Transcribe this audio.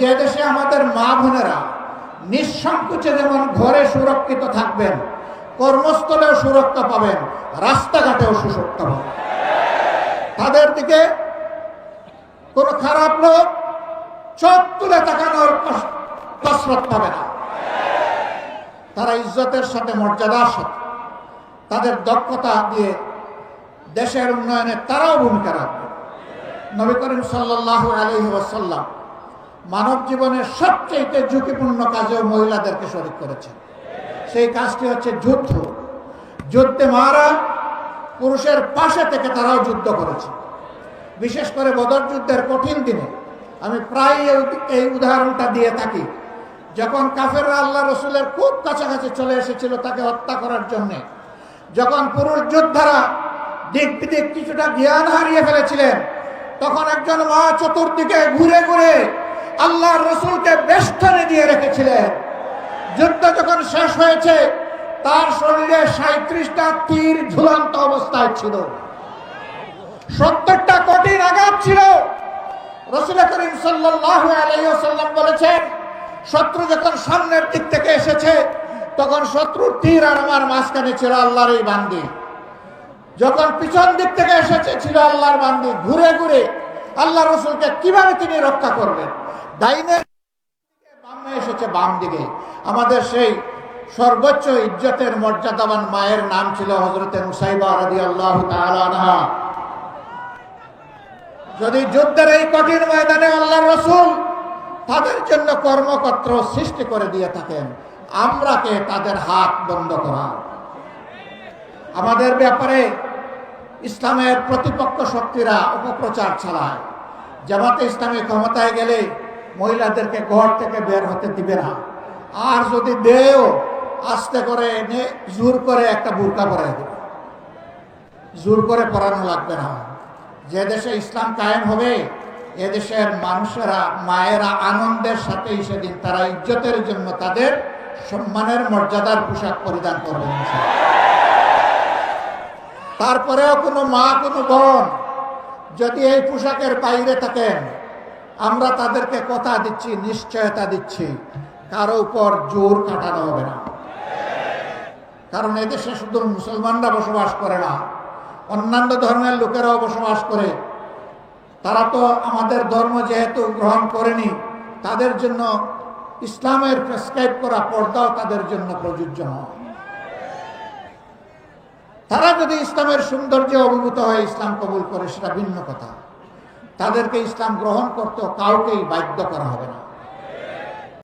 যে দেশে আমাদের মা বোনেরা নিঃসংকোচে যেমন ঘরে সুরক্ষিত থাকবেন, কর্মস্থলেও সুরক্ষা পাবেন, রাস্তাঘাটেও সুরক্ষা পাবেন। তাদের দিকে কোন খারাপ লোক চোখ তুলে তাকানোর কসরত পাবে না। তারা ইজ্জতের সাথে, মর্যাদার সাথে, তাদের দক্ষতা দিয়ে দেশের উন্নয়নে তারাও ভূমিকা রাখবে। নবী করিম সাল্লাহ আলহি মানব জীবনের সবচেয়ে ঝুঁকিপূর্ণ কাজেও মহিলাদেরকে শরিক করেছেন সেই কাজটি হচ্ছে যুদ্ধ। যুদ্ধে মারা পুরুষের পাশে থেকে তারাও যুদ্ধ করেছে। বিশেষ করে বদর যুদ্ধের কঠিন দিনে আমি প্রায় এই- উদাহরণটা দিয়ে থাকি। যখন কাফেররা আল্লাহ রসুলের খুব কাছাকাছি চলে এসেছিল তাকে হত্যা করার জন্যে, যখন পুরুষ যোদ্ধারা দিক বিদিক কিছুটা জ্ঞান হারিয়ে ফেলেছিলেন, তখন একজন মা চতুর্দিকে ঘুরে ঘুরে আল্লাহ রসুলকে বেষ্টনে দিয়ে রেখেছিলেন। যুদ্ধ যখন শেষ হয়েছে, তার শরীরে সাঁত্রিশটা তীর ঝুলন্ত অবস্থায় ছিল। সত্তরটা কঠিন আঘাত ছিল। রসুল করিম সাল্লাহ আলাইসাল্লাম বলেছেন, শত্রু যখন সামনের দিক থেকে এসেছে, তখন শত্রুর তীর আর আমার মাঝখানে ছিল আল্লাহর এই বান্দি। যখন পিছন দিক থেকে এসেছে, ছিল আল্লাহর বান্দি। ঘুরে ঘুরে আল্লাহ রসুলকে কীভাবে তিনি রক্ষা করবেন? এসেছে বাম দিকে। আমাদের সেই সর্বোচ্চ ইজ্জতের মর্যাদাবান মায়ের নাম ছিল হজরতে মুসাইবা যদি যুদ্ধের এই কঠিন ময়দানে আল্লাহ রসুল তাদের জন্য কর্মকর্ত সৃষ্টি করে দিয়ে থাকেন, আমরা কে তাদের হাত বন্ধ করা? আমাদের ব্যাপারে ইসলামের প্রতিপক্ষ শক্তিরা অপপ্রচার চালায়। জামাতে ইসলামী ক্ষমতায় গেলে মহিলাদেরকে ঘর থেকে বের হতে দিবে না। আর যদি দেও, আস্তে করে এনে জোর করে একটা বুরকা পরাই দেবে। জোর করে পড়ানো লাগবে না। যে দেশে ইসলাম কায়েম হবে এদেশের মানুষেরা, মায়েরা আনন্দের সাথেই সেদিন তারা ইজ্জতের জন্য তাদের সম্মানের মর্যাদার পোশাক পরিধান করবে। তারপরেও কোনো মা, কোনো বোন যদি এই পোশাকের বাইরে থাকেন আমরা তাদেরকে কথা দিচ্ছি, নিশ্চয়তা দিচ্ছি। কারও উপর জোর কাটানো হবে না। কারণ এদেশে শুধু মুসলমানরা বসবাস করে না, অন্যান্য ধর্মের লোকেরাও বসবাস করে। তারা তো আমাদের ধর্ম যেহেতু গ্রহণ করেনি, তাদের জন্য ইসলামের প্রেসক্রাইব করা পর্দাও তাদের জন্য প্রযোজ্য নয়। তারা যদি ইসলামের সৌন্দর্যে অভিভূত হয়ে ইসলাম কবুল করে, সেটা ভিন্ন কথা। তাদেরকে ইসলাম গ্রহণ করতে কাউকেই বাধ্য করা হবে না।